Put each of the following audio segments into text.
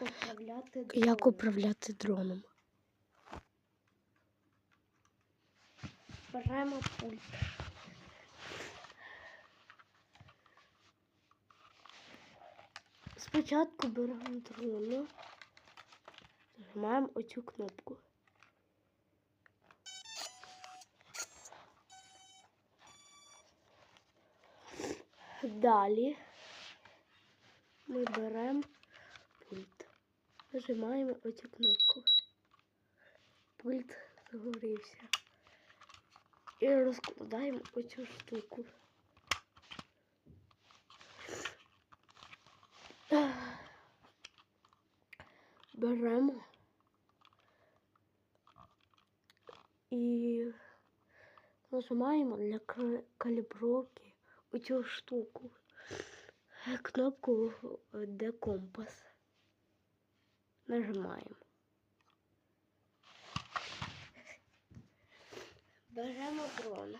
Як управляти дроном? Як управляти дроном? Беремо пульт. Спочатку беремо дрона, нажимаємо оцю кнопку. Далі ми беремо. Нажимаємо оцю кнопку. Пульт загорівся. І розкладаємо оцю штуку. Беремо і нажимаємо для калібровки оцю штуку. Кнопку, е, де компас. Нажимаємо. Беремо дрон.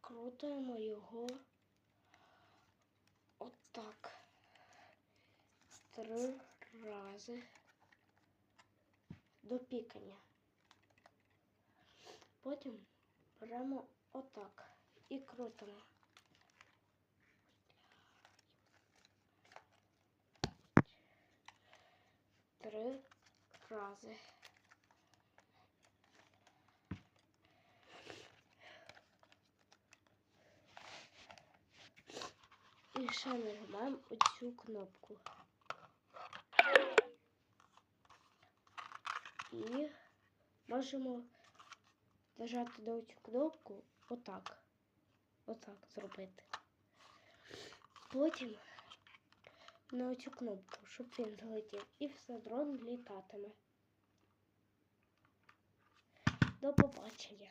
Крутимо його отак. Три рази до пікання. Потім беремо отак і крутимо. Три рази. І ще нажимаємо оцю кнопку. І можемо нажати на цю кнопку отак. Отак зробити. Потім на оцю кнопку, щоб він злетів. І все, дрон літатиме. До побачення.